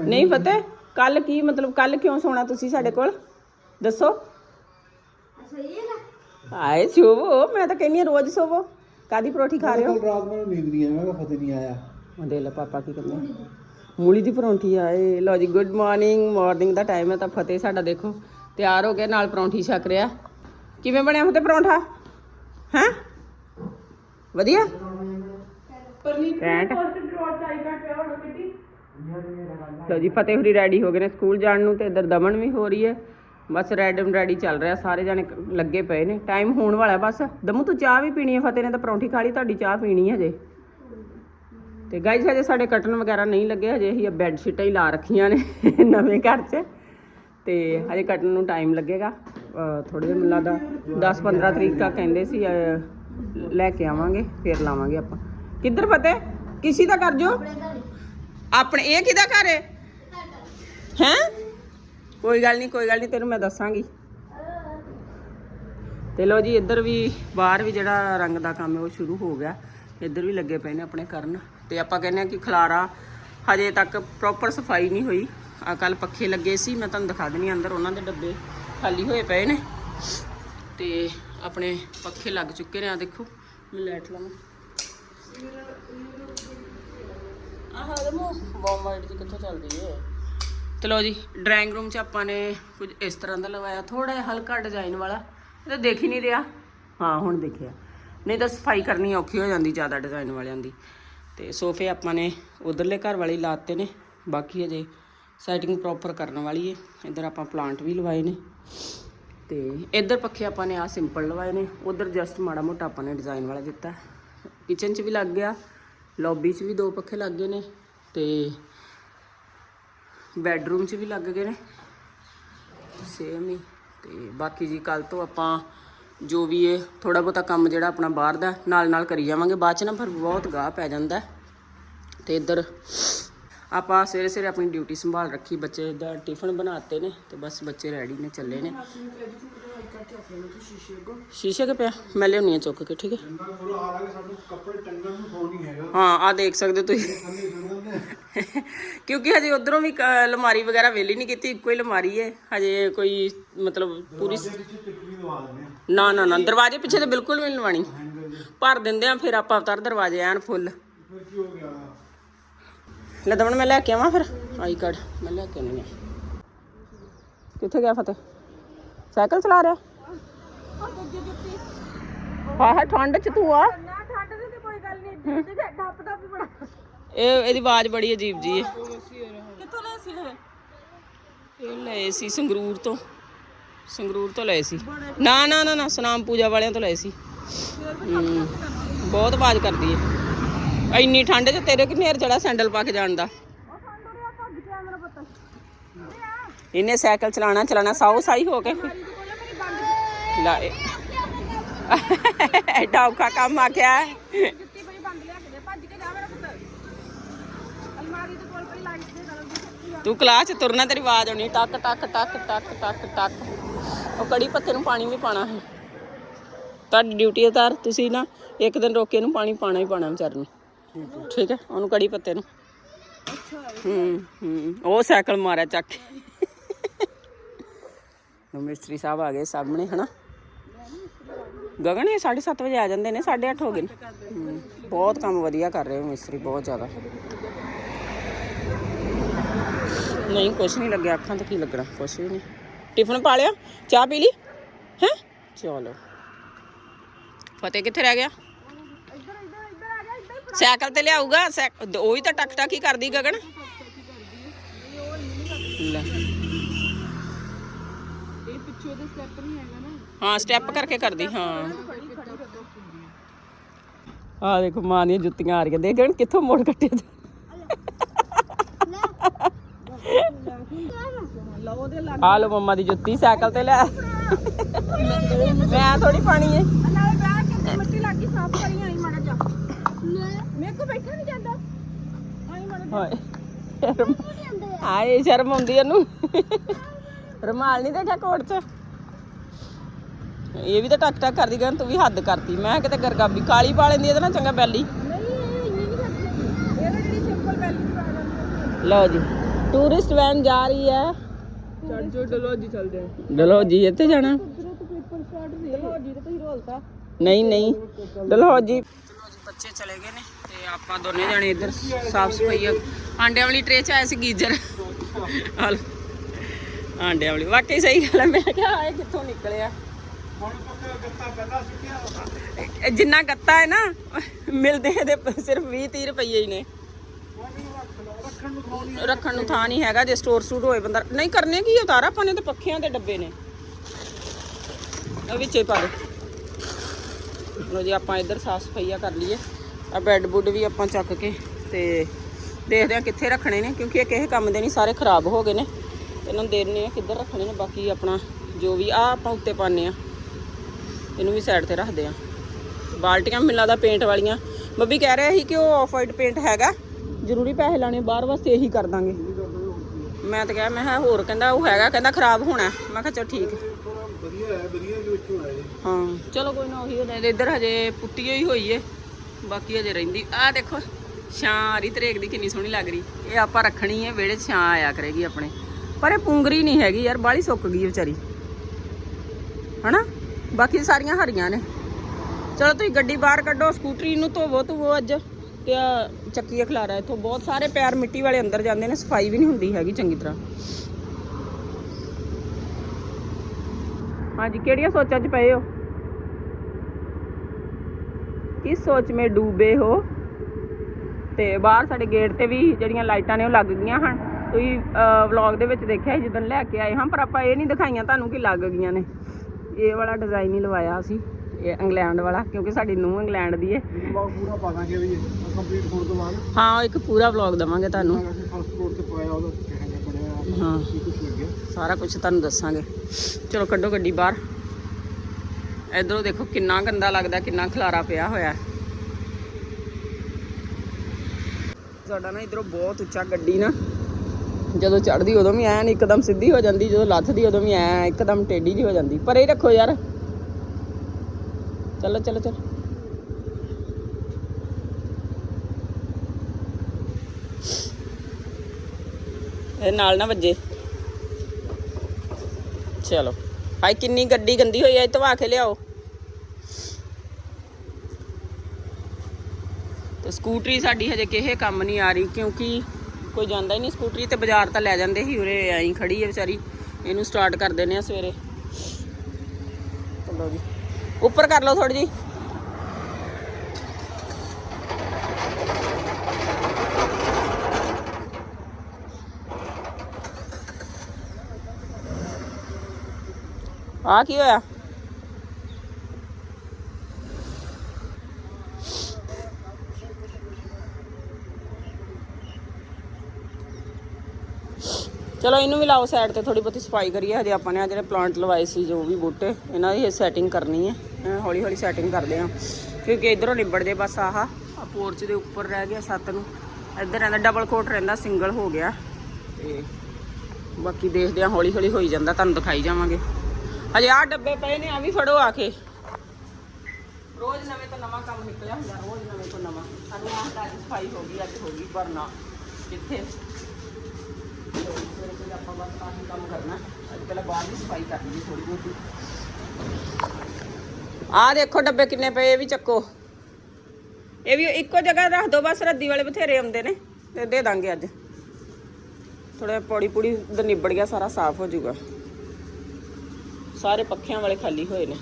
ਨਹੀਂ ਫਤਿਹ ਕੱਲ ਕੀ ਮਤਲਬ ਕੱਲ ਕਿਉਂ ਸੋਣਾ ਤੁਸੀਂ ਸਾਡੇ ਕੋਲ? ਦੱਸੋ। ਆਏ ਸੋਵੋ ਮੈਂ ਤਾਂ ਕਹਿੰਨੀ ਰੋਜ਼ ਸੋਵੋ। ਕਾਦੀ ਪਰੋਠੀ ਖਾ ਰਹੇ ਹੋ? ਕੱਲ ਰਾਤ ਮੈਨੂੰ ਨੀਂਦ ਨਹੀਂ ਆਈ ਮੈਂ ਫਤਿਹ ਨਹੀਂ ਆਇਆ। ਉਹ ਦੇ ਲੈ ਪਾਪਾ ਕੀ ਕਹਿੰਦੇ ਮੂਲੀ ਦੀ ਪਰੌਂਠੀ ਆਏ ਲਓ ਜੀ ਗੁੱਡ ਮਾਰਨਿੰਗ ਮਾਰਨਿੰਗ ਦਾ ਟਾਈਮ ਹੈ ਤਾਂ ਫਤਿਹ ਸਾਡਾ ਦੇਖੋ। ਤਿਆਰ ਹੋ ਗਿਆ ਨਾਲ ਪਰੌਂਠੀ ਛਕ ਰਿਹਾ। ਕਿਵੇਂ ਬਣਿਆ ਫਤਿਹ ਪਰੌਂਠਾ? ਹੈ? ਵਧੀਆ? ਪੈਂਟ ਲਓ ਜੀ ਫਤਿਹ ਹੁਰੀ ਰੈਡੀ ਹੋ ਗਏ ਨੇ ਸਕੂਲ ਜਾਣ ਨੂੰ ਤੇ ਇੱਧਰ ਦਮਨ ਵੀ ਹੋ ਰਹੀ ਹੈ। ਬਸ ਰੈਡਮ ਰੈਡੀ ਚੱਲ ਰਿਹਾ, ਸਾਰੇ ਜਾਣੇ ਲੱਗੇ ਪਏ ਨੇ। ਟਾਈਮ ਹੋਣ ਵਾਲਾ ਬਸ। ਦਮੂ, ਤੂੰ ਚਾਹ ਵੀ ਪੀਣੀ ਹੈ ਫਤਿਹ ਨੇ, ਤਾਂ ਪਰੌਂਠੀ ਖਾ ਲਈ, ਤੁਹਾਡੀ ਚਾਹ ਪੀਣੀ ਹੈ ਹਜੇ। ਤੇ ਗਾਈਸ ਹਜੇ ਸਾਡੇ ਕਟਨ ਵਗੈਰਾ ਨਹੀਂ ਲੱਗੇ, ਹਜੇ ਅਸੀਂ ਬੈੱਡ ਸ਼ੀਟਾਂ ਹੀ ਲਾ ਰੱਖੀਆਂ ਨੇ ਨਵੇਂ ਘਰ 'ਚ। ਤੇ ਹਜੇ ਕਟਨ ਨੂੰ ਟਾਈਮ ਲੱਗੇਗਾ। ਥੋੜੇ ਦਿਨ ਮੈਨੂੰ ਦਾ 10 15 ਤਰੀਕ ਤੱਕ ਕਹਿੰਦੇ ਸੀ ਲੈ ਕੇ ਆਵਾਂਗੇ, ਫਿਰ ਲਾਵਾਂਗੇ ਆਪਾਂ। ਕਿੱਧਰ ਫਤਿਹ? ਕਿਸੀ ਦਾ ਕਰ ਜੋ? ਆਪਣੇ, ਇਹ ਕਿਹਦਾ ਘਰ ਹੈ? ਹੈ? ਕੋਈ ਗੱਲ ਨਹੀਂ, ਕੋਈ ਗੱਲ ਨਹੀਂ, ਤੈਨੂੰ ਮੈਂ ਦੱਸਾਂਗੀ। ਤੇ ਲੋ ਜੀ, ਇੱਧਰ ਵੀ, ਬਾਹਰ ਵੀ ਜਿਹੜਾ ਰੰਗ ਦਾ ਕੰਮ ਹੈ, ਉਹ ਸ਼ੁਰੂ ਹੋ ਗਿਆ। ਇੱਧਰ ਵੀ ਲੱਗੇ ਪਏ ਨੇ ਆਪਣੇ ਕਰਨ। ਤੇ ਆਪਾਂ ਕਹਿੰਦੇ ਆ ਕਿ ਖਲਾਰਾ ਹਜੇ ਤੱਕ ਪ੍ਰੋਪਰ ਸਫ਼ਾਈ ਨਹੀਂ ਹੋਈ। ਆ ਕੱਲ ਪੱਖੇ ਲੱਗੇ ਸੀ, ਮੈਂ ਤੁਹਾਨੂੰ ਦਿਖਾ ਦਿੰਨੀ ਅੰਦਰ, ਉਹਨਾਂ ਦੇ ਡੱਬੇ ਖਾਲੀ ਹੋਏ ਪਏ ਨੇ। ਤੇ ਆਪਣੇ ਪੱਖੇ ਲੱਗ ਚੁੱਕੇ ਨੇ ਆ ਦੇਖੋ, ਮੈਂ ਲਾਈਟ ਲਾਵਾਂ। ਆਹ ਦਮੋ ਵਾਰਮ ਦੀ ਕਿੱਥੋਂ ਚੱਲਦੀ ਏ? ਤੇ ਲੋ ਜੀ ਡਰਾਇੰਗ ਰੂਮ 'ਚ ਆਪਾਂ ਨੇ ਕੁਝ ਇਸ ਤਰ੍ਹਾਂ ਦਾ ਲਵਾਇਆ। ਥੋੜਾ ਜਿਹਾ ਹਲਕਾ ਡਿਜ਼ਾਈਨ ਵਾਲਾ। ਇਹ ਤਾਂ ਦੇਖ ਹੀ ਨਹੀਂ ਰਿਹਾ। ਹਾਂ, ਹੁਣ ਦੇਖਿਆ। ਨਹੀਂ ਤਾਂ ਸਫ਼ਾਈ ਕਰਨੀ ਔਖੀ ਹੋ ਜਾਂਦੀ ਜ਼ਿਆਦਾ ਡਿਜ਼ਾਈਨ ਵਾਲਿਆਂ ਦੀ। ਤੇ ਸੋਫੇ ਆਪਾਂ ਨੇ ਉਧਰਲੇ ਘਰ ਵਾਲੇ ਲਾਤੇ ਨੇ। ਬਾਕੀ ਅਜੇ ਸੈਟਿੰਗ ਪ੍ਰੋਪਰ ਕਰਨ ਵਾਲੀ ਏ। ਇੱਧਰ ਆਪਾਂ ਪਲਾਂਟ ਵੀ ਲਵਾਏ ਨੇ। ਤੇ ਇੱਧਰ ਪੱਖੇ ਆਪਾਂ ਨੇ ਆ ਸਿੰਪਲ ਲਵਾਏ ਨੇ। ਉਧਰ ਜਸਟ ਮਾੜਾ ਮੋਟਾ ਆਪਾਂ ਨੇ ਡਿਜ਼ਾਈਨ ਵਾਲਾ ਦਿੱਤਾ। ਕਿਚਨ 'ਚ ਵੀ ਲੱਗ ਗਿਆ। ਲੌਬੀ 'ਚ ਵੀ ਦੋ ਪੱਖੇ ਲੱਗ ਗਏ ਨੇ ਤੇ ਬੈੱਡਰੂਮ 'ਚ ਵੀ ਲੱਗ ਗਏ ਨੇ। ਸੇਮ ਹੀ। ਤੇ ਬਾਕੀ ਜੀ ਕੱਲ ਤੋਂ ਆਪਾਂ ਜੋ ਵੀ ਇਹ ਥੋੜਾ ਬਹੁਤਾ ਕੰਮ ਜਿਹੜਾ ਆਪਣਾ ਬਾਹਰ ਦਾ ਨਾਲ ਨਾਲ ਕਰੀ ਜਾਵਾਂਗੇ। ਬਾਅਦ 'ਚ ਨਾ ਫਿਰ ਬਹੁਤ ਗਾਹ ਪੈ ਜਾਂਦਾ। ਹੈ। ਤੇ ਇੱਧਰ ਆਪਾਂ ਸਵੇਰੇ ਸਵੇਰੇ ਆਪਣੀ ਡਿਊਟੀ ਸੰਭਾਲ ਰੱਖੀ, ਬੱਚੇ ਦਾ ਟਿਫਨ ਬਣਾਤੇ ਨੇ ਤੇ ਬਸ ਬੱਚੇ ਰੈਡੀ ਨੇ, ਚੱਲੇ ਨੇ। ਸ਼ੀਸ਼ੇ ਕੇ ਪਿਆ, ਮੈਂ ਲਿਆਉਣੀ ਆ ਚੁੱਕ ਕੇ, ਠੀਕ ਹੈ? ਹਾਂ ਆ ਦੇਖ ਸਕਦੇ ਹੋ ਤੁਸੀਂ। ਕਿਉਂਕਿ ਹਜੇ ਉਧਰੋਂ ਵੀ ਕ- ਅਲਮਾਰੀ ਵਗੈਰਾ ਵੇਲੀ ਨਹੀਂ ਕੀਤੀ, ਇੱਕੋ ਹੀ ਅਲਮਾਰੀ ਹੈ। ਹਜੇ ਕੋਈ ਮਤਲਬ ਪੂਰੀ ਪਿੱਛੇ ਨਾ ਨਾ ਨਾ, ਦਰਵਾਜ਼ੇ ਪਿੱਛੇ ਤੇ ਬਿਲਕੁਲ ਵੀ ਨਹੀਂ ਲਵਾਣੀ ਭਰ ਦਿੰਦੇ ਆ, ਫਿਰ ਆਪਾਂ ਉਤਰ ਦਰਵਾਜ਼ੇ, ਐਨ ਫੁੱਲ। ਫਿਰ ਕੀ ਹੋ ਗਿਆ ਲੈ ਦਮਨ ਮੈਂ ਲੈ ਕੇ ਆਵਾਂ ਫਿਰ? I card. ਮੈਂ ਲੈ ਕੇ ਆਉਣੀ ਆ। ਕਿੱਥੇ ਗਿਆ ਫਤਿਹ? ਸਾਈਕਲ ਚਲਾ ਰਿਹਾ? ਹਾਂ ਹਾਂ ਠੰਡ ਚ ਤੂੰ ਆ। ਇਹ ਇਹਦੀ ਆਵਾਜ਼ ਬੜੀ ਅਜੀਬ ਜੀ ਹੈ। ਕਿੱਥੋਂ ਲੈ ਸੀ ਇਹ? ਇਹ ਲਏ ਸੀ ਸੰਗਰੂਰ ਤੋਂ। ਸੰਗਰੂਰ ਤੋਂ ਲਏ ਸੀ। ਨਾ ਨਾ ਨਾ ਨਾ ਸਨਾਮ ਪੂਜਾ ਵਾਲਿਆਂ ਤੋਂ ਲਏ ਸੀ। ਬਹੁਤ ਆਵਾਜ਼ ਕਰਦੀ ਹੈ। ਇੰਨੀ ਠੰਡ 'ਚ ਤੇਰੇ ਕਿੰਨੇ ਹਰ ਜੜਾ ਸੈਂਡਲ ਪਾ ਕੇ ਜਾਣ ਦਾ? ਇਹਨੇ ਸਾਈਕਲ ਚਲਾਣਾ ਚਲਾਣਾ ਸਾਊ ਸਾਈ ਹੋ ਕੇ। ਲਾਏ ਕੋਲ ਐਡਾ ਔਖਾ ਕੰਮ ਆ ਗਿਆ ਤੂੰ ਕਲਾਸ 'ਚ ਤੁਰਨਾ, ਤੇਰੀ ਆਵਾਜ਼ ਆਉਣੀ। ਟੱਕ ਟੱਕ ਟੱਕ ਟੱਕ ਟੱਕ ਟੱਕ। ਉਹ ਕੜੀ ਪੱਤੇ ਨੂੰ ਪਾਣੀ ਵੀ ਪਾਣਾ ਹੈ। ਤੁਹਾਡੀ ਡਿਊਟੀ ਹੈ ਤਾਰ ਤੁਸੀਂ ਨਾ ਇੱਕ ਦਿਨ ਰੋਕੇ ਇਹਨੂੰ ਪਾਣੀ ਪਾਣਾ ਹੀ ਪਾਣਾ ਵਿਚਾਰ ਨੂੰ। ਠੀਕ ਹੈ, ਉਹਨੂੰ ਕੜੀ ਪੱਤੇ ਨੂੰ। ਹੂੰ ਹੂੰ, ਉਹ ਸਾਈਕਲ ਮਾਰਿਆ ਚੱਕ ਕੇ। ਮਿਸਤਰੀ ਸਾਹਿਬ ਆ ਗਏ ਸਾਹਮਣੇ, ਹਨਾ? ਗਗਨ, ਇਹ 7:30 ਵਜੇ ਆ ਜਾਂਦੇ ਨੇ 8:30 ਹੋ ਗਏ ਨੇ। ਬਹੁਤ ਕੰਮ ਵਧੀਆ ਕਰ ਰਹੇ ਹੋ ਮਿਸਤਰੀ, ਬਹੁਤ ਜ਼ਿਆਦਾ। ਨਹੀਂ, ਕੁਛ ਨਹੀਂ ਲੱਗਿਆ, ਅੱਖਾਂ ਤੇ ਕੀ ਲੱਗਣਾ, ਕੁਛ ਵੀ ਨਹੀਂ। ਟਿਫਨ ਪਾ ਲਿਆ, ਚਾਹ ਪੀ ਲਈ? ਹੈ? ਚਲੋ। ਫਤਿਹ ਕਿੱਥੇ ਰਹਿ ਗਿਆ ਇੱਧਰ ਇੱਧਰ ਇੱਧਰ ਆ ਜਾ ਇੱਧਰ ਹੀ ਸਾਈਕਲ ਤੇ ਲਿਆਊਗਾ ਸਾਈਕ- ਉਹ ਤਾਂ ਟਕ ਟਕ ਹੀ ਕਰਦੀ ਗਗਨ। ਲੈ। ਇਹ ਪਿੱਛੇ ਦੇ ਸਟੈਪ ਨਹੀਂ ਹੈਗਾ ਨਾ ਹਾਂ ਸਟੈਪ ਕਰਕੇ ਕਰਦੀ, ਹਾਂ। ਆ ਦੇਖੋ, ਮਾਂ ਦੀਆਂ ਜੁੱਤੀਆਂ ਆ ਰਹੀਆਂ। ਦੇਖ ਗਗਨ ਕਿੱਥੋਂ ਮੋੜ ਕੱਟਿਆ ਦੇ ਆ ਲੋ ਮੰਮਾ ਦੀ ਜੁੱਤੀ, ਸਾਈਕਲ ਤੇ ਲੈ। ਮੈਂ ਥੋੜੀ ਪਾਣੀ ਏ। ਨਾਲੇ ਬੈਠ ਕੇ ਮਿੱਟੀ ਲੱਗੀ ਸਾਫ਼ ਕਰੀ ਆਈ ਮਾੜਾ ਜਾ ਮੇਰੇ ਕੋ ਬੈਠਾ ਨਹੀਂ ਜਾਂਦਾ। ਆਈ ਮਾੜਾ ਹਾਏ। ਆਏ ਸ਼ਰਮ ਆਉਂਦੀ ਇਹਨੂੰ। ਰੁਮਾਲ ਨਹੀਂ ਦੇਖਿਆ ਕੋਟ 'ਚ? ਇਹ ਵੀ ਤਾਂ ਟਕ ਟਕ ਕਰਦੀ ਗਨ ਤੂੰ ਵੀ ਹੱਦ ਕਰਤੀ। ਮੈਂ ਕਿਤੇ ਗਰਗਾਬੀ ਕਾਲੀ ਪਾ ਲੈਂਦੀ ਇਹਦੇ ਨਾਲ ਚੰਗਾ ਬੈਲੀ। ਨਹੀਂ ਇਹ ਇੰਨੀ ਨਹੀਂ ਕਰਦੀ। ਇਹ ਤਾਂ ਜਿਹੜੀ ਸਿੰਪਲ ਵੈਲਿਊ ਪਾ ਜਾਂਦੀ ਲਓ ਜੀ ਟੂਰਿਸਟ ਵੈਨ ਜਾ ਰਹੀ ਹੈ। ਚੱਲ ਜੋ ਡਲੋਜੀ ਚੱਲਦੇ ਆ। ਡਲਹੌਜੀ ਇੱਥੇ ਜਾਣਾ। ਡਲੋਜੀ ਤੇ ਤੁਸੀਂ ਰੋਲਤਾ। ਨਹੀਂ ਨਹੀਂ ਡਲਹੌਜੀ ਬੱਚੇ ਚਲੇ ਗਏ ਨੇ ਤੇ ਆਪਾਂ ਦੋਨੇ ਜਾਣੇ ਇੱਧਰ ਸਾਫ਼ ਸਫ਼ਾਈ ਆਂਡਿਆਂ ਵਾਲੀ ਟਰੇ ਚ ਆਇਆ ਸੀ ਗੀਜਰ। ਹਾਲ ਆਂਡਿਆਂ ਵਾਲੀ। ਵਾਕਈ ਸਹੀ ਗੱਲ ਹੈ ਮੈਂ ਕਿਹਾ ਆਏ ਕਿੱਥੋਂ ਨਿਕਲਿਆ ਜਿੰਨਾ ਗੱਤਾ ਹੈ ਨਾ, ਮਿਲਦੇ ਇਹਦੇ ਸਿਰਫ 20 30 ਰੁਪਏ ਹੀ ਨੇ। ਰੱਖਣ ਨੂੰ ਥਾਂ ਨਹੀਂ ਹੈਗਾ। ਜੇ ਸਟੋਰ ਸੂਟ ਹੋਏ ਬੰਦਾ ਨਹੀਂ, ਕਰਨੇ ਕੀ ਉਤਾਰਾ? ਆਪਾਂ ਨੇ ਤੇ ਪੱਖਿਆਂ ਦੇ ਡੱਬੇ ਨੇ। ਉਹ ਵਿੱਚੇ ਪਾ ਦੇ। ਲੋ ਜੀ, ਆਪਾਂ ਇੱਧਰ ਸਾਫ਼ ਸਫਾਈਆ ਕਰ ਲਈਏ। ਆ ਬੈੱਡ ਬੁੱਡ ਵੀ ਆਪਾਂ ਚੱਕ ਕੇ ਤੇ ਦੇਖਦੇ ਆ ਕਿੱਥੇ ਰੱਖਣੇ ਨੇ, ਕਿਉਂਕਿ ਇਹ ਕਿਸੇ ਕੰਮ ਦੇ ਨਹੀਂ, ਸਾਰੇ ਖਰਾਬ ਹੋ ਗਏ ਨੇ। ਇਹਨਾਂ ਨੂੰ ਦੇਣੇ ਆ ਕਿੱਧਰ ਰੱਖਣੇ ਨੇ, ਬਾਕੀ ਆਪਣਾ ਜੋ ਵੀ ਆ ਆਪਾਂ ਉੱਤੇ ਪਾਣੇ ਆ ਇਹਨੂੰ ਵੀ ਸਾਈਡ ਤੇ ਰੱਖਦੇ ਆ ਬਾਲਟੀਆਂ ਮਿਲਾਂ ਦਾ ਪੇਂਟ ਵਾਲੀਆਂ। ਬੱਬੀ ਕਹਿ ਰਿਹਾ ਸੀ ਕਿ ਉਹ ਆਫ ਵਾਈਟ ਪੇਂਟ ਹੈਗਾ। ਜ਼ਰੂਰੀ ਪੈਸੇ ਲਾਣੇ ਬਾਹਰ ਵਾਸਤੇ ਇਹੀ ਕਰ ਦਾਂਗੇ। ਮੈਂ ਤਾਂ ਕਿਹਾ, ਮੈਂ ਕਿਹਾ ਹੋਰ ਕਹਿੰਦਾ, ਉਹ ਹੈਗਾ, ਕਹਿੰਦਾ ਖਰਾਬ ਹੋਣਾ। ਮੈਂ ਕਿਹਾ, ਚਲ ਠੀਕ ਹੈ। ਵਧੀਆ ਹੈ, ਵਧੀਆ ਦੇ ਵਿੱਚੋਂ ਆਏ ਹਾਂ, ਚਲੋ ਕੋਈ ਨਾ ਉਹੀ ਹੋ ਇੱਧਰ ਹਜੇ ਪੁੱਟੀ ਹੋਈ ਹੋਈ ਏ, ਬਾਕੀ ਹਜੇ ਰਹਿੰਦੀ। ਆਹ ਦੇਖੋ, ਛਾਂ ਆ ਰਹੀ, ਤਰੇਕ ਦੀ ਕਿੰਨੀ ਸੋਹਣੀ ਲੱਗ ਰਹੀ। ਇਹ ਆਪਾਂ ਰੱਖਣੀ ਹੈ ਵਿਹੜੇ ਛਾਂ ਆਇਆ ਕਰੇਗੀ ਆਪਣੇ। ਪਰ ਇਹ ਪੁੰਗਰੀ ਨਹੀਂ ਹੈਗੀ ਯਾਰ, ਬਾਹਲੀ ਸੁੱਕ ਗਈ ਵਿਚਾਰੀ। ਹਨਾ? ਬਾਕੀ ਸਾਰੀਆਂ ਹਰੀਆਂ ਨੇ। ਚਲੋ ਤੁਸੀਂ ਗੱਡੀ ਬਾਹਰ ਕੱਢੋ, ਸਕੂਟਰੀ ਨੂੰ ਧੋਵੋ ਧੋਵੋ ਅੱਜ। ਤੇ ਆ ਚੱਕੀ ਖਲਾਰਾ ਇੱਥੋਂ। ਬਹੁਤ ਸਾਰੇ ਪੈਰ ਮਿੱਟੀ ਵਾਲੇ ਅੰਦਰ ਜਾਂਦੇ ਨੇ, ਸਫ਼ਾਈ ਵੀ ਨਹੀਂ ਹੁੰਦੀ ਹੈਗੀ ਚੰਗੀ ਤਰ੍ਹਾਂ। ਹਾਂਜੀ ਕਿਹੜੀਆਂ ਸੋਚਾਂ 'ਚ ਪਏ ਹੋ? ਕਿਸ ਸੋਚ ਮੇ ਡੂਬੇ ਹੋ? ਤੇ ਬਾਹਰ ਸਾਡੇ ਗੇਟ ਤੇ ਵੀ ਜਿਹੜੀਆਂ ਲਾਈਟਾਂ ਨੇ ਉਹ ਲੱਗ ਗਈਆਂ ਹਨ। ਤੁਸੀਂ ਵਲੌਗ ਦੇ ਵਿੱਚ ਦੇਖਿਆ ਜਦੋਂ ਲੈ ਕੇ ਆਏ ਹਾਂ ਪਰ ਆਪਾਂ ਇਹ ਨਹੀਂ ਦਿਖਾਈਆਂ ਤੁਹਾਨੂੰ ਕਿ ਲੱਗ ਗਈਆਂ ਨੇ। ਇਹ ਵਾਲਾ ਡਿਜ਼ਾਈਨ ਹੀ ਲਵਾਇਆ ਸੀ ਇਹ ਇੰਗਲੈਂਡ ਵਾਲਾ ਕਿਉਂਕਿ ਸਾਡੀ ਨੂੰਹ ਇੰਗਲੈਂਡ ਦੀ ਹੈ ਬਲੌਗ ਪੂਰਾ ਪਾ ਦਾਂਗੇ ਵੀ ਕੰਪਲੀਟ ਹੋਣ ਤੋਂ ਬਾਅਦ। ਹਾਂ ਇੱਕ ਪੂਰਾ ਵਲੌਗ ਦਵਾਂਗੇ ਤੁਹਾਨੂੰ। ਅਸੀਂ ਫਸਟ ਫਲੋਰ ਤੇ ਪਾਇਆ ਉਹਦਾ ਕਿਹੋ ਜਿਹਾ ਬਣਿਆ ਹਾਂ। ਸਾਰਾ ਕੁਝ ਤੁਹਾਨੂੰ ਦੱਸਾਂਗੇ। ਚਲੋ, ਕੱਢੋ ਗੱਡੀ ਬਾਹਰ। ਇਧਰੋਂ ਦੇਖੋ ਕਿੰਨਾ ਗੰਦਾ ਲੱਗਦਾ, ਕਿੰਨਾ ਖਲਾਰਾ ਪਿਆ ਹੋਇਆ। ਸਾਡਾ ਨਾ ਇਧਰੋਂ ਬਹੁਤ ਉੱਚਾ ਗੱਡੀ ਨਾ, ਜਦੋਂ ਚੜਦੀ ਉਦੋਂ ਵੀ ਐਨ ਇੱਕਦਮ ਸਿੱਧੀ ਹੋ ਜਾਂਦੀ, ਜਦੋਂ ਲੱਥਦੀ ਉਦੋਂ ਵੀ ਐ ਇੱਕਦਮ ਟੇਢੀ ਜੀ ਹੋ ਜਾਂਦੀ। ਪਰ ਇਹ ਰੱਖੋ ਯਾਰ। ਚਲੋ ਚਲੋ ਚਲੋ। ਇਹ ਨਾਲ ਨਾ ਵੱਜੇ। ਚਲੋ। ਹਾਈ ਕਿੰਨੀ ਗੱਡੀ ਗੰਦੀ ਹੋਈ ਐ ਧਵਾ ਕੇ ਲਿਆਓ। ਤੇ ਸਕੂਟਰੀ ਸਾਡੀ ਹਜੇ ਕਿਸੇ ਕੰਮ ਨਹੀਂ ਆ ਰਹੀ, ਕਿਉਂਕਿ ਕੋਈ ਜਾਂਦਾ ਹੀ ਨਹੀਂ ਸਕੂਟਰੀ ਤੇ ਬਾਜ਼ਾਰ ਤਾਂ ਲੈ ਜਾਂਦੇ ਸੀ, ਉਰੇ ਐਂ ਖੜੀ ਐ ਵਿਚਾਰੀ। ਇਹਨੂੰ ਸਟਾਰਟ ਕਰ ਦਿੰਦੇ ਆ ਸਵੇਰੇ। ਚਲੋ ਜੀ। ਉੱਪਰ ਕਰ ਲਓ ਥੋੜੀ ਜੀ ਆ ਕੀ ਹੋਇਆ? ਚਲੋ ਇਹਨੂੰ ਵੀ ਲਾਓ ਸਾਈਡ ਤੇ ਥੋੜੀ ਬਹੁਤੀ ਸਫ਼ਾਈ ਕਰੀਏ, ਹਜੇ ਆਪਾਂ ਨੇ ਆ ਜਿਹੜੇ ਪਲਾਂਟ ਲਵਾਏ ਸੀ, ਜੋ ਵੀ ਬੂਟੇ, ਇਹਨਾਂ ਦੀ ਸੈਟਿੰਗ ਕਰਨੀ ਹੈ। ਹੌਲੀ ਹੌਲੀ ਸੈਟਿੰਗ ਕਰਦੇ ਆ ਕਿਉਂਕਿ ਇਧਰੋਂ ਨਿਬੜਦੇ ਬਸ ਆਹ ਆ ਪੋਰਚ ਦੇ ਉੱਪਰ ਰਹਿ ਗਿਆ ਛੱਤ ਨੂੰ। ਇੱਧਰ ਰਹਿੰਦਾ ਡਬਲ ਕੋਟ ਰਹਿੰਦਾ ਸਿੰਗਲ ਹੋ ਗਿਆ। ਤੇ ਬਾਕੀ ਦੇਖਦੇ ਆ ਹੌਲੀ ਹੌਲੀ ਹੋਈ ਜਾਂਦਾ, ਤੁਹਾਨੂੰ ਦਿਖਾਈ ਜਾਵਾਂਗੇ। ਹਜੇ ਆਹ ਡੱਬੇ ਪਏ ਨੇ ਆ ਵੀ ਫੜੋ ਆ ਕੇ। ਰੋਜ਼ ਨਵੇਂ ਤੋਂ ਨਵਾਂ ਕੰਮ ਨਿਕਲਿਆ ਹੁੰਦਾ ਰੋਜ਼ ਨਵੇਂ ਤੋਂ ਨਵਾਂ। ਸਾਨੂੰ ਆਹ ਤਾਂ ਅੱਜ ਸਫ਼ਾਈ ਹੋ ਗਈ ਅੱਜ ਹੋ ਗਈ ਪਰ ਨਾ ਕਿੱਥੇ? ਸਵੇਰੇ ਸਵੇਰੇ ਆਪਾਂ ਬਸ ਆਹੀ ਕੰਮ ਕਰਨਾ। ਅੱਜ ਪਹਿਲਾਂ ਬਾਹਰ ਦੀ ਸਫ਼ਾਈ ਕਰ ਲਈ ਥੋੜੀ ਬਹੁਤੀ। ਆਹ ਦੇਖੋ ਡੱਬੇ ਕਿੰਨੇ ਪਏ ਇਹ ਵੀ ਚੱਕੋ। ਇਹ ਵੀ ਇੱਕੋ ਜਗ੍ਹਾ ਰੱਖ ਦੋ ਬਸ ਰੱਦੀ ਵਾਲੇ ਬਥੇਰੇ ਆਉਂਦੇ ਨੇ ਤੇ ਦੇ ਦਾਂਗੇ ਅੱਜ। ਥੋੜਾ ਪੌੜੀ ਪੂੜੀ ਦਾ ਨਿਬੜ ਗਿਆ ਸਾਰਾ ਸਾਫ਼ ਹੋ ਜਾਊਗਾ। ਸਾਰੇ ਪੱਖਿਆਂ ਵਾਲੇ ਖਾਲੀ ਹੋਏ ਨੇ।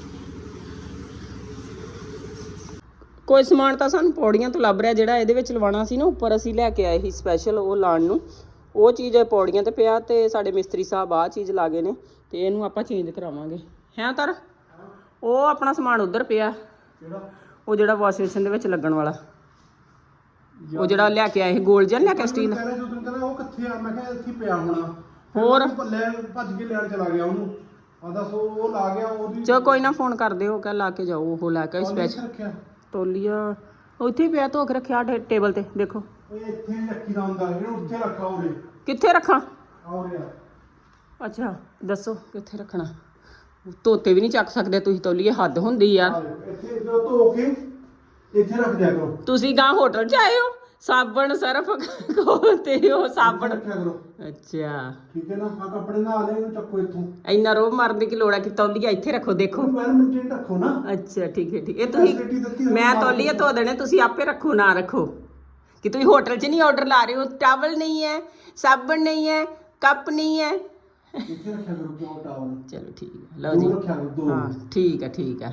ਕੋਈ ਸਮਾਨ ਤਾਂ ਸਾਨੂੰ ਪੌੜੀਆਂ ਤੋਂ ਲੱਭ ਰਿਹਾ ਜਿਹੜਾ ਇਹਦੇ ਵਿੱਚ ਲਵਾਉਣਾ ਸੀ ਨਾ ਉੱਪਰ ਅਸੀਂ ਲੈ ਕੇ ਆਏ ਸੀ ਸਪੈਸ਼ਲ ਉਹ ਲਾਉਣ ਨੂੰ। ਉਹ ਚੀਜ਼ ਪੌੜੀਆਂ ਤੇ ਪਿਆ ਤੇ ਸਾਡੇ ਮਿਸਤਰੀ ਸਾਹਿਬ ਆਹ ਚੀਜ਼ ਲਾ ਗਏ ਨੇ ਤੇ ਇਹਨੂੰ ਆਪਾਂ ਚੇਂਜ ਕਰਾਵਾਂਗੇ। ਹੈ ਤਰ? ਉਹ ਆਪਣਾ ਸਮਾਨ ਉਧਰ ਪਿਆ। ਉਹ ਜਿਹੜਾ ਵਾਸ਼ ਬੇਸਿਨ ਦੇ ਵਿੱਚ ਲੱਗਣ ਵਾਲਾ। ਉਹ ਜਿਹੜਾ ਲਿਆ ਕੇ ਆਏ ਸੀ ਗੋਲ ਜਿਹਾ ਲਿਆ ਕੇ ਸਟੀਲ ਉਹ ਕਿੱਥੇ ਆ? ਮੈਂ ਕਿਹਾ ਇੱਥੇ ਪਿਆ ਹੋਣਾ। ਫਿਰ ਹੋਰ? ਉਹ ਲੈ ਭੱਜ ਕੇ ਲੈਣ ਚਲਾ ਗਿਆ ਉਹਨੂੰ। ਆ ਦੱਸ ਉਹ ਉਹ ਲਾ ਗਿਆ ਉਹਦੀ ਚਲੋ ਕੋਈ ਨਾ ਫੋਨ ਕਰ ਦਿਓ ਕਹ ਲਾ ਕੇ ਜਾਓ ਉਹ ਲੈ ਕੇ ਉਹਨੇ ਸਪੈਸ਼ਲ ਰੱਖਿਆ। ਉੱਥੇ ਹੀ ਪਿਆ ਧੋ ਕੇ ਰੱਖਿਆ ਟੇ- ਟੇਬਲ ਤੇ ਦੇਖੋ। ਉਹ ਇੱਥੇ ਹੀ ਰੱਖੀ ਦਾ ਹੁੰਦਾ ਇਹਨੂੰ ਉੱਥੇ ਰੱਖਾ ਉਹਨੇ ਕਿੱਥੇ ਰੱਖਾਂ? ਅੱਛਾ ਦੱਸੋ ਕਿੱਥੇ ਰੱਖਣਾ? ਧੋਤੇ ਵੀ ਨਹੀਂ ਚੱਕ ਸਕਦੇ ਤੁਸੀਂ ਤੋਲੀਏ ਹੱਦ ਹੁੰਦੀ ਆ। ਯਾਰ ਦੇਖੋ, ਇੱਥੇ ਜੋ ਧੋ ਕੇ ਇੱਥੇ ਰੱਖ ਦਿਆ ਕਰੋ। ਤੁਸੀਂ ਗਾਂ ਹੋਟਲ 'ਚ ਆਏ ਹੋ? ਸਾਬਣ ਸਰਫ ਤੇ ਉਹ ਸਾਬਣ। ਰੱਖਿਆ ਕਰੋ। ਅੱਛਾ। ਠੀਕ ਹੈ ਨਾ ਆ ਕੱਪੜੇ ਨਾ ਲੈ ਇਹਨੂੰ ਚੱਕੋ ਇੱਥੋਂ। ਇੰਨਾ ਰੋਬ ਮਾਰਨ ਦੀ ਕੀ ਲੋੜ ਹੈ ਕਿ ਤੌਲੀਆ ਇੱਥੇ ਰੱਖੋ ਦੇਖੋ। ਉਹਨੂੰ ਵੈਲ ਮੇਨਟੇਨ ਰੱਖੋ ਨਾ। ਅੱਛਾ ਠੀਕ ਹੈ ਠੀਕ। ਇਹ ਤੁਸੀਂ Facility ਦਿੱਤੀ ਹੋਈ ਮੈਂ ਤੌਲੀਆ ਧੋ ਦੇਣੇ ਤੁਸੀਂ ਆਪੇ ਰੱਖੋ ਨਾ ਰੱਖੋ। ਕਿ ਤੁਸੀਂ ਹੋਟਲ 'ਚ ਨਹੀਂ ਆਰਡਰ ਲਾ ਰਹੇ ਹੋ ਟਾਵਲ ਨਹੀਂ ਹੈ ਸਾਬਣ ਨਹੀਂ ਹੈ ਕੱਪ ਨਹੀਂ ਹੈ। ਇੱਥੇ ਰੱਖਿਆ ਕਰੋ ਕਿਉਂ ਟਾਵਲ ਚਲੋ ਠੀਕ ਹੈ ਲਓ ਜੀ। ਦੋ ਰੱਖਿਆ ਕਰੋ ਦੋ। ਹਾਂ ਠੀਕ ਹੈ ਠੀਕ ਹੈ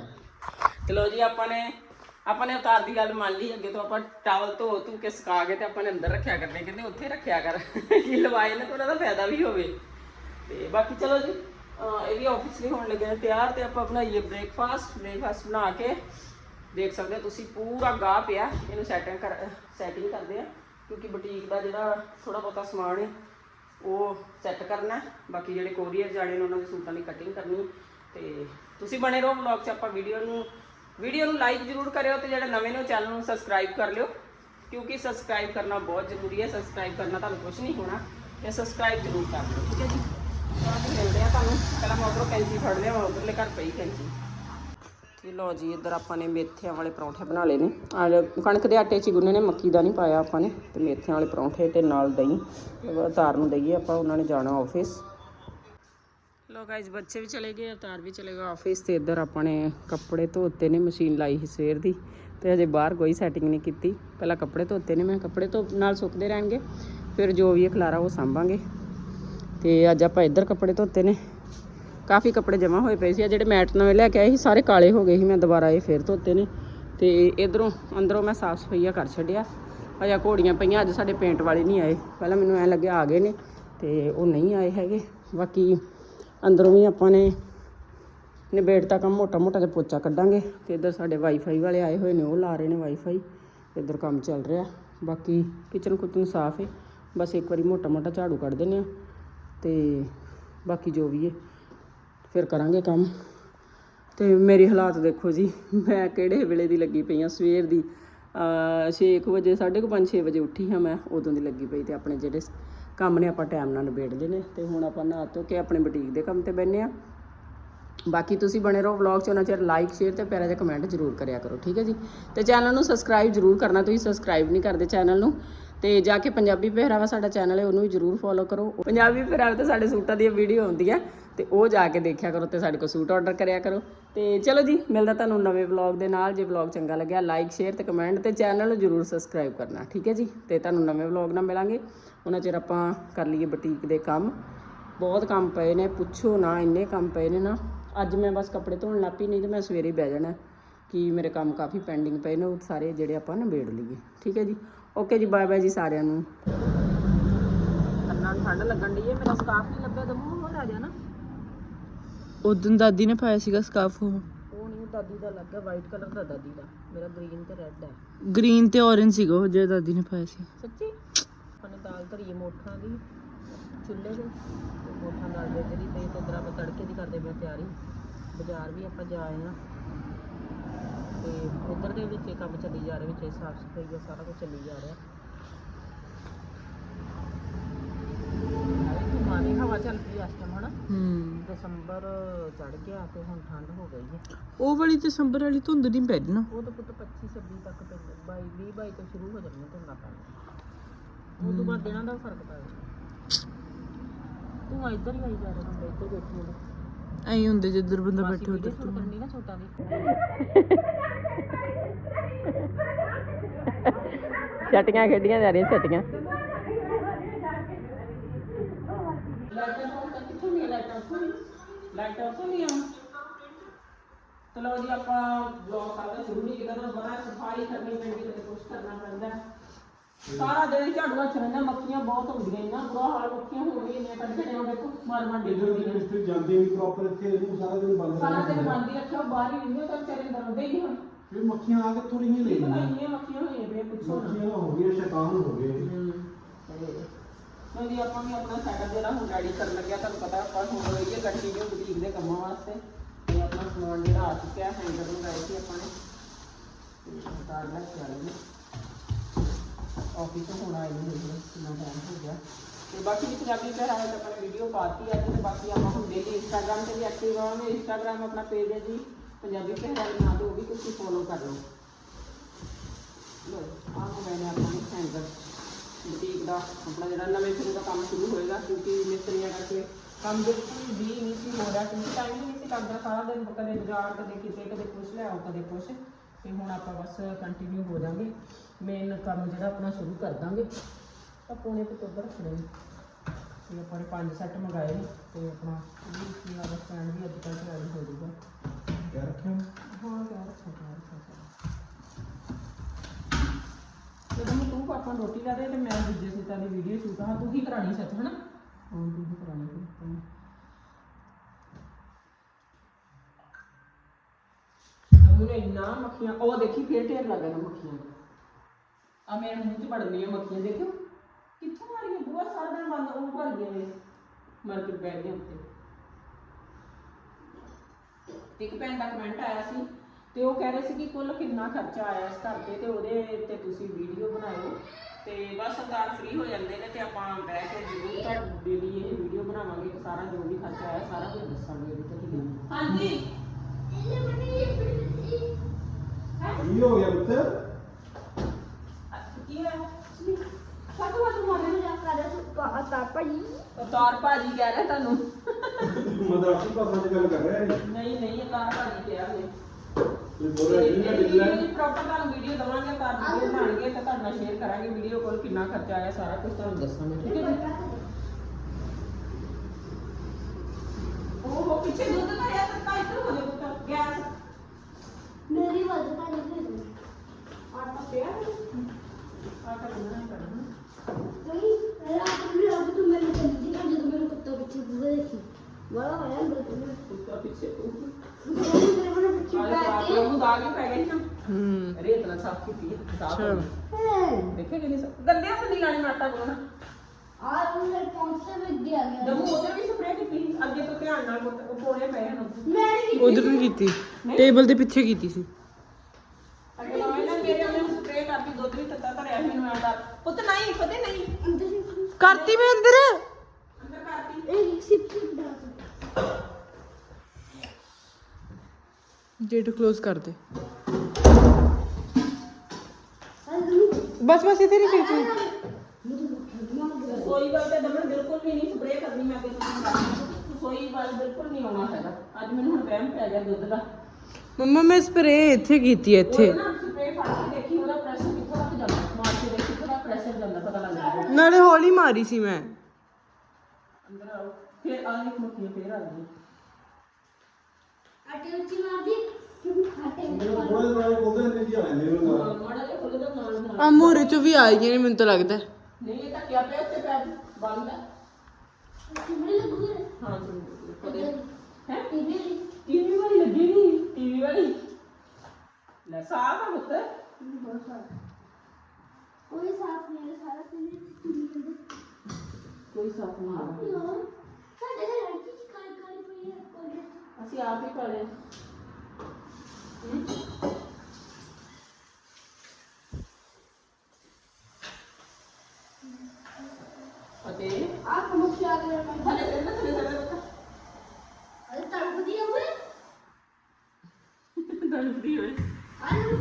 ਚਲੋ ਜੀ ਆਪਾਂ ਨੇ ਆਪਾਂ ਨੇ ਉਤਾਰ ਦੀ ਗੱਲ ਮੰਨ ਲਈ, ਅੱਗੇ ਤੋਂ ਆਪਾਂ ਟਾਵਲ ਧੋ ਧੂ ਕੇ ਸੁਕਾ ਕੇ ਤੇ ਆਪਾਂ ਨੇ ਅੰਦਰ ਰੱਖਿਆ ਕਰਨੇ ਕਹਿੰਦੇ ਉੱਥੇ ਰੱਖਿਆ ਕਰ। ਕਿ ਲਵਾਏ ਨੇ ਤਾਂ ਉਹਨਾਂ ਦਾ ਫਾਇਦਾ ਵੀ ਹੋਵੇ। ਤੇ ਬਾਕੀ ਚਲੋ ਜੀ ਇਹ ਵੀ ਆਫਿਸ ਲਈ ਹੋਣ ਲੱਗੇ ਤਿਆਰ ਤੇ ਆਪਾਂ ਬਣਾਈਏ ਬ੍ਰੇਕਫਾਸਟ ਬ੍ਰੇਕਫਾਸਟ ਬਣਾ ਕੇ ਦੇਖ ਸਕਦੇ ਹੋ ਤੁਸੀਂ ਪੂਰਾ ਗਾਹ ਪਿਆ, ਇਹਨੂੰ ਸੈਟਿੰਗ ਕਰ ਸੈਟਿੰਗ ਕਰਦੇ ਆ, ਕਿਉਂਕਿ ਬੁਟੀਕ ਦਾ ਜਿਹੜਾ ਥੋੜਾ ਬਹੁਤਾ ਸਮਾਨ ਹੈ, ਉਹ ਸੈੱਟ ਕਰਨਾ ਬਾਕੀ ਜਿਹੜੇ ਕੋਰੀਅਰ ਜਾਣੇ ਨੇ, ਉਹਨਾਂ ਦੇ ਸੂਟਾਂ ਦੀ ਕਟਿੰਗ ਕਰਨੀ ਤੇ ਤੁਸੀਂ ਬਣੇ ਰਹੋ ਵਲੌਗ 'ਚ, ਆਪਾਂ ਵੀਡੀਓ ਨੂੰ ਵੀਡੀਓ ਨੂੰ ਲਾਈਕ ਜ਼ਰੂਰ ਕਰਿਓ ਤੇ ਜਿਹੜੇ ਨਵੇਂ ਨੇ ਚੈਨਲ ਨੂੰ ਸਬਸਕ੍ਰਾਈਬ ਕਰ ਲਿਓ। ਕਿਉਂਕਿ ਸਬਸਕ੍ਰਾਈਬ ਕਰਨਾ ਬਹੁਤ ਜ਼ਰੂਰੀ ਹੈ। ਸਬਸਕ੍ਰਾਈਬ ਕਰਨਾ ਤੁਹਾਨੂੰ ਕੁਝ ਨਹੀਂ ਹੋਣਾ ਤੇ ਸਬਸਕ੍ਰਾਈਬ ਜ਼ਰੂਰ ਕਰ ਲਿਓ, ਠੀਕ ਹੈ ਜੀ? ਤਾਂ ਮਿਲਦੇ ਆ ਤੁਹਾਨੂੰ। ਪਹਿਲਾਂ ਮੈਂ ਉਧਰੋਂ ਕੈਂਚੀ ਫੜ ਲਿਆ, ਮੈਂ ਉਧਰਲੇ ਘਰ ਪਈ ਕੈਂਚੀ। ਤੇ ਲਓ ਜੀ, ਇੱਧਰ ਆਪਾਂ ਨੇ ਮੇਥਿਆਂ ਵਾਲੇ ਪਰੌਂਠੇ ਬਣਾ ਲਏ ਨੇ। ਕਣਕ ਦੇ ਆਟੇ 'ਚ ਗੁੰਨੇ ਨੇ, ਮੱਕੀ ਦਾ ਨਹੀਂ ਪਾਇਆ ਆਪਾਂ ਨੇ। ਤੇ ਮੇਥਿਆਂ ਵਾਲੇ ਪਰੌਂਠੇ ਤੇ ਨਾਲ ਦਹੀਂ ਅਵਤਾਰ ਨੂੰ ਦਈਏ ਆਪਾਂ, ਉਹਨਾਂ ਨੇ ਜਾਣਾ ਆਫਿਸ ਲੋ ਗਾਇਜ਼ ਬੱਚੇ ਵੀ ਚਲੇ ਗਏ, ਅਵਤਾਰ ਵੀ ਚਲੇ ਗਿਆ ਆਫਿਸ ਤੇ। ਇੱਧਰ ਆਪਣੇ ਕੱਪੜੇ ਧੋਤੇ ਨੇ ਮਸ਼ੀਨ ਲਾਈ ਸੀ ਸਵੇਰ ਦੀ ਤੇ ਅਜੇ ਬਾਹਰ ਕੋਈ ਸੈਟਿੰਗ ਨਹੀਂ ਕੀਤੀ। ਪਹਿਲਾਂ ਕੱਪੜੇ ਧੋਤੇ ਨੇ, ਮੈਂ ਕੱਪੜੇ ਧੋ, ਨਾਲ ਸੁੱਕਦੇ ਰਹਿਣਗੇ। ਫਿਰ ਜੋ ਵੀ ਇਹ ਖਲਾਰਾ ਉਹ ਸਾਂਭਾਂਗੇ। ਤੇ ਅੱਜ ਆਪਾਂ ਇੱਧਰ ਕੱਪੜੇ ਧੋਤੇ ਨੇ। ਕਾਫੀ ਕੱਪੜੇ ਜਮ੍ਹਾਂ ਹੋਏ ਪਏ ਸੀ। ਜਿਹੜੇ ਮੈਟ ਨਵੇਂ ਲੈ ਕੇ ਆਏ ਸੀ, ਸਾਰੇ ਕਾਲੇ ਹੋ ਗਏ ਸੀ। ਮੈਂ ਦੁਬਾਰਾ ਇਹ ਫੇਰ ਧੋਤੇ ਨੇ। ਤੇ ਇਧਰੋਂ, ਅੰਦਰੋਂ ਮੈਂ ਸਾਫ਼ ਸਫਾਈਆ ਕਰ ਛੱਡਿਆ। ਅਜਾ ਘੋੜੀਆਂ ਪਈਆਂ, ਅੱਜ ਸਾਡੇ ਪੇਂਟ ਵਾਲੇ ਨਹੀਂ ਆਏ। ਪਹਿਲਾਂ ਮੈਨੂੰ ਐ ਲੱਗਿਆ ਆ ਗਏ ਨੇ ਤੇ ਉਹ ਨਹੀਂ ਆਏ ਹੈਗੇ। ਬਾਕੀ ਅੰਦਰੋਂ ਵੀ ਆਪਾਂ ਨੇ ਨਿਬੇੜਤਾ ਕੰਮ ਮੋਟਾ ਮੋਟਾ ਜਿਹਾ ਪੋਚਾ ਕੱਢਾਂਗੇ ਤੇ ਇੱਧਰ ਸਾਡੇ ਵਾਈਫਾਈ ਵਾਲੇ ਆਏ ਹੋਏ ਨੇ, ਉਹ ਲਾ ਰਹੇ ਨੇ ਵਾਈਫਾਈ ਇੱਧਰ ਕੰਮ ਚੱਲ ਰਿਹਾ। ਬਾਕੀ ਕਿਚਨ ਕੁਚਨ ਸਾਫ਼ ਹੈ ਬਸ ਇੱਕ ਵਾਰੀ ਮੋਟਾ ਮੋਟਾ ਝਾੜੂ ਕੱਢ ਦਿੰਦੇ ਆ ਤੇ ਬਾਕੀ ਜੋ ਵੀ ਹੈ ਫਿਰ ਕਰਾਂਗੇ ਕੰਮ। ਤੇ ਮੇਰੀ ਹਾਲਾਤ ਦੇਖੋ ਜੀ, ਮੈਂ ਕਿਹੜੇ ਵੇਲੇ ਦੀ ਲੱਗੀ ਪਈ ਆ ਸਵੇਰ ਦੀ ਛੇ 6 ਵਜੇ 5:30 6 ਵਜੇ ਉੱਠੀ ਹਾਂ ਮੈਂ, ਉਦੋਂ ਦੀ ਲੱਗੀ ਪਈ ਤੇ ਆਪਣੇ ਜਿਹੜੇ ਕੰਮ ਨੇ ਆਪਾਂ ਟਾਈਮ ਨਾਲ ਨਿਬੇੜਦੇ ਨੇ ਤੇ ਹੁਣ ਆਪਾਂ ਨਹਾ ਧੋ ਕੇ ਆਪਣੇ ਬੁਟੀਕ ਦੇ ਕੰਮ ਤੇ ਬੈਨੇ ਆ ਬਾਕੀ ਤੁਸੀਂ ਬਣੇ ਰਹੋ ਵਲੌਗ 'ਚ, ਉਹਨਾਂ ਚਿਰ ਲਾਈਕ ਸ਼ੇਅਰ ਤੇ ਪਿਆਰਾ ਜਿਹਾ ਕਮੈਂਟ ਜ਼ਰੂਰ ਕਰਿਆ ਕਰੋ, ਠੀਕ ਹੈ ਜੀ? ਤੇ ਚੈਨਲ ਨੂੰ ਸਬਸਕ੍ਰਾਈਬ ਜ਼ਰੂਰ ਕਰਨਾ, ਤੁਸੀਂ ਸਬਸਕ੍ਰਾਈਬ ਨਹੀਂ ਕਰਦੇ ਚੈਨਲ ਨੂੰ। ਤੇ ਜਾ ਕੇ ਪੰਜਾਬੀ ਪਹਿਰਾਵਾ ਸਾਡਾ ਚੈਨਲ ਹੈ, ਉਹਨੂੰ ਵੀ ਜ਼ਰੂਰ ਫੋਲੋ ਕਰੋ। ਪੰਜਾਬੀ ਪਹਿਰਾਵੇ ਤੇ ਸਾਡੇ ਸੂਟਾਂ ਦੀਆਂ ਵੀਡੀਓ ਆਉਂਦੀਆਂ। ਤੇ ਉਹ ਜਾ ਕੇ ਦੇਖਿਆ ਕਰੋ ਤੇ ਸਾਡੇ ਕੋਲ ਸੂਟ ਆਰਡਰ ਕਰਿਆ ਕਰੋ। ਤੇ ਚਲੋ ਜੀ, ਮਿਲਦਾ ਤੁਹਾਨੂੰ ਨਵੇਂ ਵਲੌਗ ਦੇ ਨਾਲ। ਜੇ ਵਲੌਗ ਚੰਗਾ ਲੱਗਿਆ ਲਾਈਕ ਸ਼ੇਅਰ ਤੇ ਕਮੈਂਟ ਤੇ ਚੈਨਲ ਨੂੰ ਜ਼ਰੂਰ ਸਬਸਕ੍ਰਾਈਬ ਕਰਨਾ, ਠੀਕ ਹੈ ਜੀ? ਤੇ ਤੁਹਾਨੂੰ ਨਵੇਂ ਵਲੌਗ ਨਾਲ ਮਿਲਾਂਗੇ। ਉਹਨਾਂ ਚਿਰ ਆਪਾਂ ਕਰ ਲਈਏ ਬੁਟੀਕ ਦੇ ਕੰਮ। ਬਹੁਤ ਕੰਮ ਪਏ ਨੇ, ਪੁੱਛੋ ਨਾ, ਇੰਨੇ ਕੰਮ ਪਏ ਨੇ ਨਾ। ਅੱਜ ਮੈਂ ਬਸ ਕੱਪੜੇ ਧੋਣ ਲੱਗ ਪਈ, ਨਹੀਂ ਤੇ ਮੈਂ ਸਵੇਰੇ ਬਹਿ ਜਾਣਾ ਕਿ ਮੇਰੇ ਕੰਮ ਕਾਫੀ ਪੈਂਡਿੰਗ ਪਏ ਨੇ, ਉਹ ਸਾਰੇ ਜਿਹੜੇ ਆਪਾਂ ਨਿਬੇੜ ਲਈਏ, ਠੀਕ ਹੈ ਜੀ? ਓਕੇ ਜੀ ਬਾਏ ਬਾਏ ਜੀ ਸਾਰਿਆਂ ਨੂੰ। ਕੰਨਾਂ ਨੂੰ ਠੰਡ ਲੱਗਣ ਦੀ ਹੈ, ਮੇਰਾ ਸਕਾਰਫ ਨਹੀਂ ਲੱਭਿਆ ਦਮੂ ਹੋ ਲੈ ਜਾਣਾ ਉਦੋਂ ਦਾਦੀ ਨੇ ਪਾਇਆ ਸੀਗਾ ਸਕਾਰਫ ਉਹ। ਉਹ ਨਹੀਂ ਦਾਦੀ ਦਾ ਲੱਗਾ ਵਾਈਟ ਕਲਰ ਦਾ ਦਾਦੀ ਦਾ। ਮੇਰਾ ਗ੍ਰੀਨ ਤੇ ਰੈੱਡ ਹੈ। ਗ੍ਰੀਨ ਤੇ orange ਸੀਗਾ ਉਹ ਜਿਹੜਾ ਦਾਦੀ ਨੇ ਪਾਇਆ ਸੀ। ਸੱਚੀ? ਆਪਣੇ ਦਾਲ ਧਰੀਏ ਮੋਠਾਂ ਦੀ ਚੁੱਲ੍ਹੇ ਤੇ। ਤੇ ਮੋਠਾਂ ਦਾਲ ਦੇ ਜਿਹੜੀ ਤੇ ਤੇ ਇਧਰ ਆਪਾਂ ਤੜਕੇ ਦੀ ਕਰਦੇ ਪਏ ਤਿਆਰੀ। ਬਾਜ਼ਾਰ ਵੀ ਆਪਾਂ ਜਾ ਆਏ ਆ ਤੇ ਉਧਰ ਦੇ ਵਿੱਚ ਇਹ ਕੰਮ ਚੱਲੀ ਜਾ ਰਿਹਾ ਵਿੱਚ ਸਾਫ਼ ਸਫ਼ਾਈ ਦਾ ਸਾਰਾ ਕੁਝ ਚੱਲੀ ਜਾ ਰਿਹਾ। ਮਾਨੀ ਹਵਾ ਚੱਲ ਪਈ ਇਸ ਟਾਈਮ ਹਨਾ? ਹੂੰ। ਦਸੰਬਰ ਚੜ ਗਿਆ ਤੇ ਹੁਣ ਠੰਡ ਹੋ ਗਈ ਹੈ। ਉਹ ਵਾਲੀ ਦਸੰਬਰ ਵਾਲੀ ਧੁੰਦ ਨਹੀਂ ਪੈ ਰਹੀ ਨਾ। ਉਹ ਤਾਂ ਪੁੱਤ 25 26 ਤੱਕ ਪੈਂਦਾ 22 20 22 ਤੋਂ ਸ਼ੁਰੂ ਹੋ ਜਾਣੀਆਂ ਧੁੰਦਾਂ ਪੈਣੀਆਂ ਉਹ ਤੋਂ ਬਾਅਦ ਦਿਨਾਂ ਦਾ ਫ਼ਰਕ ਪੈ ਜਾਣਾ ਤੂੰ ਇੱਧਰ ਹੀ ਆਈ ਜਾ ਰਿਹਾ ਹੁੰਦਾ ਇੱਧਰ ਬੈਠੀ ਹੁੰਦਾ ਐਂ ਹੁੰਦੇ ਜਿੱਧਰ ਬੰਦਾ ਬੈਠੇ ਉਧਰ ਸ਼ੂਟ ਕਰਨੀ ਨਾ ਛੋਟਾਂ ਦੀ ਛਟੀਆਂ ਖੇਡੀਆਂ ਜਾ ਰਹੀਆਂ ਛਟੀਆਂ ਲਾਈਟਾਂ ਤੋਂ ਨਹੀਂ ਆ ਚਲੋ ਜੀ ਆਪਾਂ ਬਲੌਗ ਕਰਦਾ ਸ਼ੁਰੂ ਨਹੀਂ ਕੀਤਾ ਤਾਂ ਬੜਾ ਸਫ਼ਾਈ ਕਰਨੀ ਪੈਂਦੀ ਹੈ ਕੁਝ ਕਰਨਾ ਪੈਂਦਾ ਹੈ। ਸਾਰਾ ਦਿਨ ਝਾੜੂ ਹੱਥ ਰਹਿੰਦਾ ਮੱਖੀਆਂ ਬਹੁਤ ਹੁੰਦੀਆਂ ਇੰਨਾ ਬੁਰਾ ਹਾਲ ਮੱਖੀਆਂ ਹੋ ਗਈਆਂ ਨੇ ਕੱਢ ਕੇ ਦੇਖੋ ਮਾਰ ਮਾਰ ਡਿੱਗ ਇਧਰ ਹੁੰਦੀਆਂ ਮਿਸਤਰੀ ਜਾਂਦੇ ਵੀ ਪ੍ਰੋਪਰ ਇੱਥੇ ਇਹਨੂੰ ਸਾਰਾ ਦਿਨ ਬੰਦ ਸਾਰਾ ਦਿਨ ਬੰਦ ਹੀ ਰੱਖਿਓ ਬਾਹਰ ਹੀ ਰਹਿੰਦੇ ਤਾਂ ਵਿਚਾਰੇ ਡਰਦੇ ਹੀ ਹੁਣ। ਫਿਰ ਮੱਖੀਆਂ ਆ ਕੇ ਥੋੜੀ ਨਹੀਂ ਪਤਾ ਲੈਣੀਆਂ ਇੰਨੀਆਂ ਮੱਖੀਆਂ ਹੋਈਆਂ ਪਈਆਂ ਪੁੱਛੋ ਨਾ। ਮੱਖੀਆਂ ਹੋ ਗਈਆਂ ਸ਼ੈਤਾਨ ਹੋ ਗਏ। ਮੈਂ ਜੀ ਆਪਾਂ ਵੀ ਆਪਣਾ ਸੈਟਅਪ ਜਿਹੜਾ ਹੁਣ ਰੈਡੀ ਕਰਨ ਲੱਗਿਆ ਤੁਹਾਨੂੰ ਪਤਾ ਆਪਾਂ ਹੁਣ ਹੋਈਏ ਕੰਟੀਨਿਊ ਬੁਟੀਕ ਦੇ ਕੰਮਾਂ ਵਾਸਤੇ। ਤੇ ਆਪਣਾ ਸਮਾਨ ਜਿਹੜਾ ਆ ਚੁੱਕਿਆ ਹੈਂਡਰ ਨੂੰ ਗਏ ਸੀ ਆਪਾਂ ਨੇ। ਤੇ ਕਾਰ ਲੈ ਕੇ ਆਏ ਨੇ ਆਫਿਸ ਤੋਂ ਹੁਣ ਆਏ ਨੇ ਦੇਖ ਕਿੰਨਾ ਟਾਈਮ ਹੋ ਗਿਆ। ਤੇ ਬਾਕੀ ਵੀ ਪੰਜਾਬੀ ਪਹਿਰਾਵੇ ਤੇ ਆਪਾਂ ਵੀਡੀਓ ਪਾਤੀ ਅੱਜ ਤੇ ਬਾਕੀ ਆਪਾਂ ਹੁਣ ਡੇਲੀ ਇੰਸਟਾਗ੍ਰam ਤੇ ਵੀ ਐਕਟਿਵ ਰਹਾਂਗੇ ਇੰਸਟਾਗ੍ਰam ਆਪਣਾ ਪੇਜ ਹੈ ਜੀ, ਪੰਜਾਬੀ ਪਹਿਰਾਵੇ ਨਾਲ ਉਹ ਵੀ ਤੁਸੀਂ ਫੋਲੋ ਕਰ ਲਓ। ਲੋ ਆਹ ਹੋ ਗਏ ਨੇ ਆਪਣੇ ਹੈਂਗਰ ਬੁਟੀਕ ਦਾ ਆਪਣਾ ਜਿਹੜਾ ਨਵੇਂ ਸਿਰੇ ਦਾ ਕੰਮ ਸ਼ੁਰੂ ਹੋਏਗਾ, ਕਿਉਂਕਿ ਮਿਸਤਰੀਆਂ ਕਰਕੇ ਕੰਮ ਬਿਲਕੁਲ ਵੀ ਨਹੀਂ ਸੀ ਹੋ ਰਿਹਾ, ਕਿਉਂਕਿ ਟਾਈਮ ਨਹੀਂ ਸੀ ਲੱਗਦਾ, ਸਾਰਾ ਦਿਨ ਕਦੇ ਬਾਜ਼ਾਰ, ਕਦੇ ਕਿਤੇ, ਕਦੇ ਕੁਛ ਲਿਆਓ ਕਦੇ ਕੁਛ। ਤੇ ਹੁਣ ਆਪਾਂ ਬਸ ਕੰਟੀਨਿਊ ਹੋ ਜਾਾਂਗੇ ਮੇਨ ਕੰਮ ਜਿਹੜਾ ਆਪਣਾ ਸ਼ੁਰੂ ਕਰ ਦਾਂਗੇ। ਤਾਂ ਪੌਣੇ ਤੋਂ ਉੱਧਰ ਰੱਖਣੇ ਨੇ ਤੇ ਆਪਾਂ ਨੇ ਪੰਜ ਸੈੱਟ ਮੰਗਾਏ ਨੇ ਤੇ ਆਪਣਾ ਇਹ ਕੀ ਵਾਲਾ ਸਟੈਂਡ ਵੀ ਅੱਜ ਕੱਲ੍ਹ ਤਿਆਰੀ ਹੋ ਜਾਊਗਾ। ਕਹਿ ਰੱਖਿਆ ਹਾਂ ਰੱਖੋ ਕਹਿ ਰੱਖੋ ਜਦੋਂ ਮੈਂ ਤੂੰ ਪਾਪਾ ਨੂੰ ਰੋਟੀ ਲਾ ਦੇ ਤੇ ਮੈਂ ਦੂਜੇ ਸੀਟਾਂ ਦੀ ਵੀਡੀਓ ਸ਼ੂਟ ਹਾਂ ਤੂੰ ਹੀ ਕਰਾਣੀ ਸੱਚ ਹਨਾ? ਹਾਂ ਤੂੰ ਹੀ ਕਰਾਣੀ ਮੂੰਹ ਇੰਨਾ ਮੱਖੀਆਂ ਉਹ ਦੇਖੀ ਫੇਰ ਢੇਰ ਲੱਗਾ ਨਾ ਮੱਖੀਆਂ। ਆ ਮੇਰੇ ਮੂੰਹ 'ਚ ਵੜਨੀਆਂ ਮੱਖੀਆਂ ਦੇਖੋ ਕਿੱਥੋਂ ਆ ਰਹੀਆਂ? ਬੂਆ ਸਾਰਾ ਦਿਨ ਬੰਦ ਉਹ ਭਰ ਗਈਆਂ ਨੇ। ਮਰ ਕੇ ਬੈਠ ਗਈਆਂ ਉੱਤੇ। ਇੱਕ ਭੈਣ ਦਾ ਕਮੈਂਟ ਆਇਆ ਸੀ ਤੇ ਉਹ ਕਹਿ ਰਹੇ ਸੀ ਕਿ ਕੁੱਲ ਕਿੰਨਾ ਖਰਚਾ ਆਇਆ ਇਸ ਘਰ ਤੇ ਤੇ ਉਹਦੇ ਤੇ ਤੁਸੀਂ ਵੀਡੀਓ ਬਣਾਇਓ। ਤੇ ਬਸ ਸਰਦਾਰ ਫ੍ਰੀ ਹੋ ਜਾਂਦੇ ਨੇ ਤੇ ਆਪਾਂ ਬਹਿ ਕੇ ਜ਼ਰੂਰ ਤੁਹਾਡੇ ਲਈ ਇਹ ਵੀਡੀਓ ਬਣਾਵਾਂਗੇ ਕਿ ਸਾਰਾ ਜੋ ਵੀ ਖਰਚਾ ਆਇਆ ਸਾਰਾ ਕੁਝ ਦੱਸਾਂਗੇ। ਇਹਦੇ ਤੇ ਹਾਂਜੀ 2로 우열부터 ਕੀ ਹੋਇਆ ਸਾਡੂ ਵਾਟੂ ਮਾਰੇ ਮੇਰਾ ਸਾਰਾ ਸੁੱਕਾ ਆਤਾ ਭਾਈ ਉਤਾਰ ਭਾਜੀ ਕਹਿ ਰਿਹਾ ਤੁਹਾਨੂੰ। ਮਦਰਾਸੀ ਭਾਸ਼ਾ ਚ ਗੱਲ ਕਰ ਰਿਹਾ ਹੈ ਨਹੀਂ ਨਹੀਂ ਉਤਾਰ ਭਾਜੀ ਕਿਹਾ ਹੋਇਆ ਇਹ ਬੋਲ ਰਿਹਾ ਹੈ ਡਿੱਲਾ ਪ੍ਰੋਪਰ ਤੁਹਾਨੂੰ ਵੀਡੀਓ ਦਵਾਂਗੇ ਉਤਾਰ ਵੀਡੀਓ ਬਣ ਕੇ ਤਾਂ ਤੁਹਾਡੇ ਨਾਲ ਸ਼ੇਅਰ ਕਰਾਂਗੇ ਵੀਡੀਓ ਕੋਲ ਕਿੰਨਾ ਖਰਚਾ ਆਇਆ ਸਾਰਾ ਕੁਝ ਤੁਹਾਨੂੰ ਦੱਸਾਂਗੇ ਠੀਕ ਹੈ ਜੀ? ਉਹ ਪਿੱਛੇ ਦੁੱਧ ਧਰਿਆ ਤਾਂ ਇੱਧਰ ਹੋ ਜਾ ਪੁੱਤ ਗੈਸ। ਮੇਰੀ ਵਜ੍ਹਾ ਤਾਂ ਨਹੀਂ ਆਟਾ ਪਿਆ ਆਟਾ ਹੀ ਪੈਣਾ ਨਹੀਂ ਰਾਤ ਨੂੰ ਰਾਤ ਤੂੰ ਮੈਨੂੰ ਕਹਿੰਦੀ ਕਿ ਜਦੋਂ ਮੈਨੂੰ ਕੁੱਤਾ ਪਿੱਛੇ ਬੁਆ ਦੇਖੀ। ਹੋਇਆ ਅੰਦਰ ਤੂੰ। ਕੁੱਤਾ ਪਿੱਛੇ ਤੂੰ ਮੇਰੇ ਕੋਲ ਪਿੱਛੇ ਬੈਠ ਕੇ ਨੂੰ ਦਾਗ ਹੀ ਪੈ ਸੀ। ਨਾ ਹੂੰ। ਰੇਤ ਨਾਲ ਸਾਫ਼ ਕੀਤੀ ਸਾਫ਼ ਦੇਖੇ ਕਿ ਨਹੀਂ ਗੰਦੇ ਹੱਥ ਨਹੀਂ ਲਾਣੇ ਆਟਾ ਗੁੰਨਣਾ ਆ ਤੂੰ ਮੇਰੇ ਪਹੁੰਚੇ ਵਿੱਚ ਗਿਆ ਗਿਆ। ਦਮੂ ਉਧਰ ਵੀ ਸਪਰੇਅ ਕੀਤੀ ਤੋਂ ਧਿਆਨ ਨਾਲ ਪੁੱਤ ਉਹ ਪੋਣੇ ਪਏ ਹਨ ਉੱਥੇ। ਮੈਂ ਨਹੀਂ ਉਧਰ ਨਹੀਂ ਕੀਤੀ। ਟੇਬਲ ਦੇ ਪਿੱਛੇ ਕੀਤੀ ਸੀ। ਅੱਗੇ ਮੇਰੇ ਸਪਰੇਅ ਕਰਤੀ ਦੁੱਧ ਵੀ ਤੱਤਾ ਧਰਿਆ ਸੀ ਮੈਨੂੰ ਆਂਦਾ ਪੁੱਤ ਨਹੀਂ ਫਤੇ ਨਹੀਂ। ਅੰਦਰ ਹੀ ਕਰਤੀ ਮੈਂ ਅੰਦਰ। ਅੰਦਰ ਕਰਤੀ। ਇਹ ਸਿਪ ਸਿਪ ਦਾ। ਗੇਟ ਕਲੋਜ਼ ਕਰ ਦੇ। ਅੰਦਰ ਬਸ ਬਸ ਇੱਥੇ ਨਹੀਂ ਕੀਤੀ ਰਸੋਈ ਵੱਲ ਤੇ ਦਮਨ ਬਿਲਕੁਲ ਵੀ ਨਹੀਂ ਸਪਰੇਅ ਕਰਨੀ ਮੈਂ ਅੱਗੇ ਰਸੋਈ ਵੱਲ ਬਿਲਕੁਲ ਨਹੀਂ ਆਉਣਾ ਹੈਗਾ। ਅੱਜ ਮੈਨੂੰ ਹੁਣ ਵਹਿਮ ਪੈ ਗਿਆ ਦੁੱਧ ਦਾ। ਮੰਮਾ ਮੈਂ ਸਪਰੇ ਇੱਥੇ ਕੀਤੀ ਹੈ ਇੱਥੇ। ਉਹ ਨਾ ਸਪਰੇਅ ਫੜ ਕੇ ਦੇਖੀ ਉਹਦਾ ਪ੍ਰੈਸ਼ਰ ਕਿੱਥੋਂ ਤੱਕ ਜਾਂਦਾ? ਮਾਰ ਕੇ ਦੇਖੀ ਦਾ ਪ੍ਰੈਸ਼ਰ ਜਾਂਦਾ ਪਤਾ ਲੱਗ ਜਾਂਦਾ। ਨਾਲੇ ਹੌਲੀ ਮਾਰੀ ਸੀ ਮੈਂ। ਅੰਦਰ ਆਓ ਫਿਰ ਆ ਇੱਕ ਮੱਖੀ ਫੇਰ ਆ ਗਈ। ਆਟੇ ਉੱਚੀ ਮਾਰ ਦੀ ਕਿਉਂ ਆਟੇ ਉੱਚੀ ਮਾਰ ਥੋੜੇ ਦਿਨਾਂ ਬੋਲਦੇ ਨੇ ਕੀ ਆਏ ਨੇ ਉਹਨਾਂ ਮਾੜਾ ਜਿਹਾ ਖੁੱਲਦਾ ਨਾਲ ਨਾਲ ਆ ਮੂਰੇ ਚੋਂ ਵੀ ਆ ਗਈਆਂ ਨੇ ਮੈਨੂੰ ਤਾਂ ਲੱਗਦਾ। ਨਹੀਂ ਇਹ ਤਾਂ ਕਿਆ ਪਿਆ ਉੱਤੇ ਪੈਰ ਬੰਦ ਹੈ। ਕਿਵੇਂ ਲੱਗੂ ਹਾਂ ਜੀ ਕਦੇ ਹੈ ਟੀਵੀ ਟੀਵੀ ਵਾਲੀ ਲੱਗੀ ਨਹੀਂ ਟੀਵੀ ਵਾਲੀ ਲੈ ਸਾਫ਼ ਆ ਪੁੱਤ ਬਹੁਤ ਸਾਰਾ ਕੋਈ ਸਾਫ਼ ਨਹੀਂ ਹੈ ਸਾਰਾ ਟੀਵੀ ਕੋਈ ਸਾਫ਼ ਨਹੀਂ ਆ ਯਾਰ ਸਾਡੇ ਘਰ ਆਈ ਚੀਜ਼ ਕਾਲੀ ਕਾਲੀ ਪਈ ਹੈ ਕੋਈ ਅਸੀਂ ਆਪ ਹੀ ਪਾਲੇ ਅਤੇ ਆ ਸਮੱਸਿਆ ਦੇ ਮੈਂ ਥੱਲੇ ਸਿਰ ਨਾ ਥੱਲੇ ਸਿਰ ਨਾ ਅਰੇ ਤੜਪਦੀ ਹੈ ਓਏ ਦਰਦੀ ਹੋਏ ਆ ਨੂੰ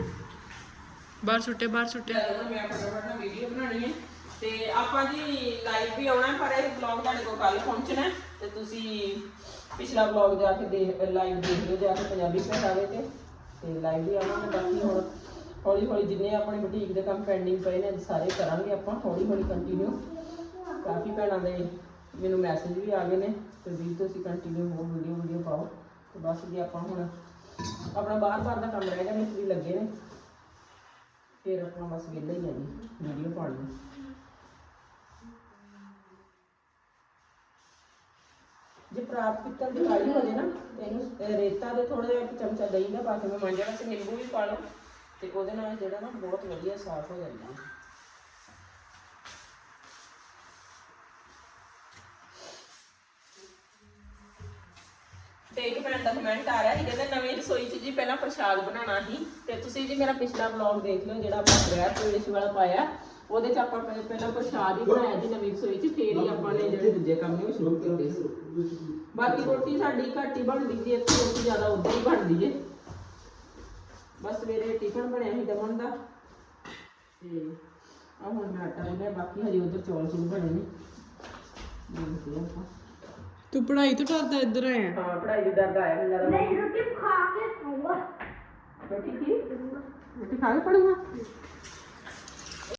ਬਾਹਰ ਸੁੱਟੇ ਬਾਹਰ ਸੁੱਟੇ। ਜਦੋਂ ਮੈਂ ਫਟਾਫਟ ਨਾਲ ਵੀਡੀਓ ਬਣਾਉਣੀ ਹੈ। ਤੇ ਆਪਾਂ ਜੀ ਲਾਈਵ ਵੀ ਆਉਣਾ ਪਰ ਇਹ ਵਲੌਗ ਤੁਹਾਡੇ ਕੋਲ ਕੱਲ ਪਹੁੰਚਣਾ ਤੇ ਤੁਸੀਂ ਪਿਛਲਾ ਵਲੌਗ ਜਾ ਕੇ ਦੇਖ ਲਾਈਵ ਦੇਖ ਲਿਓ, ਜਾ ਕੇ ਪੰਜਾਬੀ ਪਹਿਰਾਵੇ ਤੇ। ਤੇ ਲਾਈਵ ਵੀ ਆਉਣਾ ਹੈ, ਬਾਕੀ ਹੁਣ ਹੌਲੀ ਹੌਲੀ ਜਿੰਨੇ ਆਪਣੇ ਬੁਟੀਕ ਦੇ ਕੰਮ ਪੈਂਡਿੰਗ ਪਏ ਨੇ ਸਾਰੇ ਕਰਾਂਗੇ ਆਪਾਂ ਹੌਲੀ ਹੌਲੀ ਕੰਟੀਨਿਊ ਕਾਫੀ ਭੈਣਾਂ ਦੇ ਮੈਨੂੰ ਮੈਸੇਜ ਵੀ ਆ ਗਏ ਨੇ, ਤੇ ਵੀ ਤੁਸੀਂ ਕੰਟੀਨਿਊ ਹੋ ਵੀਡੀਓ ਵੀਡੀਓ ਪਾਓ। ਤੇ ਬਸ ਜੀ, ਆਪਾਂ ਹੁਣ ਆਪਣਾ ਬਾਹਰ ਬਾਹਰ ਦਾ ਕੰਮ ਰਹਿ ਗਿਆ, ਮਿਸਤਰੀ ਲੱਗੇ ਨੇ। ਫਿਰ ਆਪਣਾ ਬਸ ਵਿਹਲਾ ਹੀ ਆ ਜੀ ਵੀਡੀਓ ਪਾਉਣੀ ਜੇ ਪ੍ਰਾਪਤ ਪਿੱਤਲ ਦੀ ਕਾਲੀ ਹੋ ਜੇ ਨਾ, ਇਹਨੂੰ ਰੇਤਾ ਦੇ ਥੋੜਾ ਜਿਹਾ ਇੱਕ ਚਮਚਾ ਦਹੀਂ ਦਾ ਪਾ ਕੇ ਮੈਂ ਮਾਂਜਿਆ ਵੈਸੇ ਨਿੰਬੂ ਵੀ ਪਾ ਲਓ ਤੇ ਉਹਦੇ ਨਾਲ ਜਿਹੜਾ ਨਾ ਬਹੁਤ ਵਧੀਆ ਸਾਫ਼ ਹੋ ਜਾਂਦਾ। ਤੇ ਇੱਕ ਭੈਣ ਦਾ ਕਮੈਂਟ ਆ ਰਿਹਾ ਸੀ, ਕਹਿੰਦੇ ਨਵੀਂ ਰਸੋਈ 'ਚ ਜੀ ਪਹਿਲਾਂ ਪ੍ਰਸ਼ਾਦ ਬਣਾਉਣਾ ਸੀ ਤੇ ਤੁਸੀਂ ਜੀ ਮੇਰਾ ਪਿਛਲਾ ਵਲੌਗ ਦੇਖ ਲਓ, ਜਿਹੜਾ ਆਪਾਂ ਗ੍ਰਹਿ ਪ੍ਰਵੇਸ਼ ਵਾਲਾ ਪਾਇਆ। ਉਹਦੇ 'ਚ ਆਪਾਂ ਪਹਿ- ਪਹਿਲਾਂ ਪ੍ਰਸ਼ਾਦ ਹੀ ਬਣਾਇਆ ਜੀ ਨਵੀਂ ਰਸੋਈ 'ਚ, ਫੇਰ ਹੀ ਆਪਾਂ ਨੇ ਜਿਹੜੇ ਦੂਜੇ ਕੰਮ ਨੇ ਉਹ ਸ਼ੁਰੂ ਕੀਤੇ ਸੀ। ਬਾਕੀ ਰੋਟੀ ਸਾਡੀ ਘੱਟ ਹੀ ਬਣਦੀ ਜੀ, ਇੱਥੇ ਰੋਟੀ ਜ਼ਿਆਦਾ ਉਦਾਂ ਹੀ ਬਣਦੀ ਏ। ਬਸ ਸਵੇਰੇ ਟਿਫਨ ਬਣਿਆ ਸੀ ਦਮਨ ਦਾ। ਤੇ ਆ ਹੁਣ ਮੈਂ ਆਟਾ ਗੁੰਨਿਆ, ਬਾਕੀ ਹਜੇ ਉਧਰ ਚੌਲ ਚੂਲ ਬਣੇ ਨੇ। ਦੇਖਦੇ ਆਪਾਂ। ਤੂੰ ਪੜ੍ਹਾਈ ਤੋਂ ਡਰਦਾ ਇੱਧਰ ਆਇਆ। ਹਾਂ ਪੜਾਈ ਦੇ ਦਰਦ ਆਇਆ ਮੈਨੂੰ ਲੱਗਦਾ ਨਹੀਂ ਰੋਟੀ ਖਾ ਕੇ ਖਾਊਗਾ ਰੋਟੀ ਕੀ? ਰੋਟੀ ਖਾ ਕੇ ਪੜੂਗਾ